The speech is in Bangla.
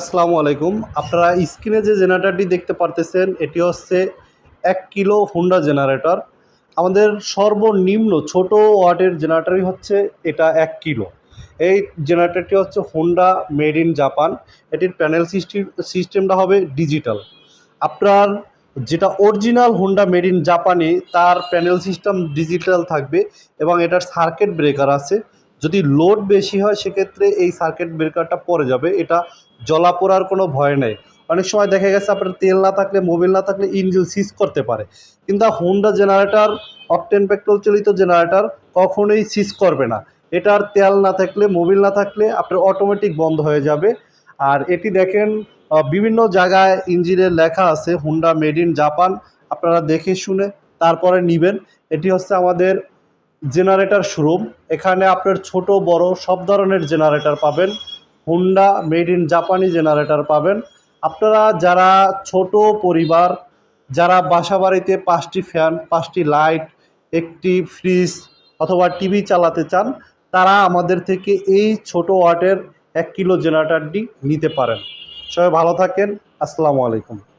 আসসালামু আলাইকুম। আপনারা স্ক্রিনে যে জেনারেটারটি দেখতে পারতেছেন, এটি হচ্ছে এক কিলো হুন্ডা জেনারেটর। আমাদের সর্বনিম্ন ছোট ওয়াটের জেনারেটরই হচ্ছে এটা এক কিলো। এই জেনারেটরটি হচ্ছে হুন্ডা মেড ইন জাপান। এটির প্যানেল সিস্টেম সিস্টেমটা হবে ডিজিটাল। আপনার যেটা অরিজিনাল হুন্ডা মেড ইন জাপানি, তার প্যানেল সিস্টেম ডিজিটাল থাকবে এবং এটার সার্কিট ব্রেকার আছে। যদি লোড বেশি হয়, সেক্ষেত্রে এই সার্কিট ব্রেকারটা পড়ে যাবে। এটা জলা পোড়ার কোনো ভয় নেই। অনেক সময় দেখা গেছে, আপনার তেল না থাকলে মোবিল না থাকলে ইঞ্জিন সিজ করতে পারে। কিন্তু হুন্ডা জেনারেটর অকটেন পেট্রোল চালিত জেনারেটর কখনোই সিজ করবে না। এটার তেল না থাকলে মোবিল না থাকলে আপনার অটোমেটিক বন্ধ হয়ে যাবে। আর এটি দেখেন বিভিন্ন জায়গায় ইঞ্জিনের লেখা আছে হুন্ডা মেড ইন জাপান আপনারা দেখে শুনে তারপরে নেবেন। এটি হচ্ছে আমাদের জেনারেটর শোরুম। এখানে আপনার ছোট, বড় সব ধরনের জেনারেটর পাবেন। হুন্ডা মেড ইন জাপানি জেনারেটর পাবেন। আপনারা যারা ছোট পরিবার, যারা বাসা বাড়িতে পাঁচটি ফ্যান পাঁচটি লাইট একটি ফ্রিজ অথবা টিভি চালাতে চান, তারা আমাদের থেকে এই ছোট ওয়াটের এক কিলো জেনারেটরটি নিতে পারেন। সবাই ভালো থাকেন। আসসালামু আলাইকুম।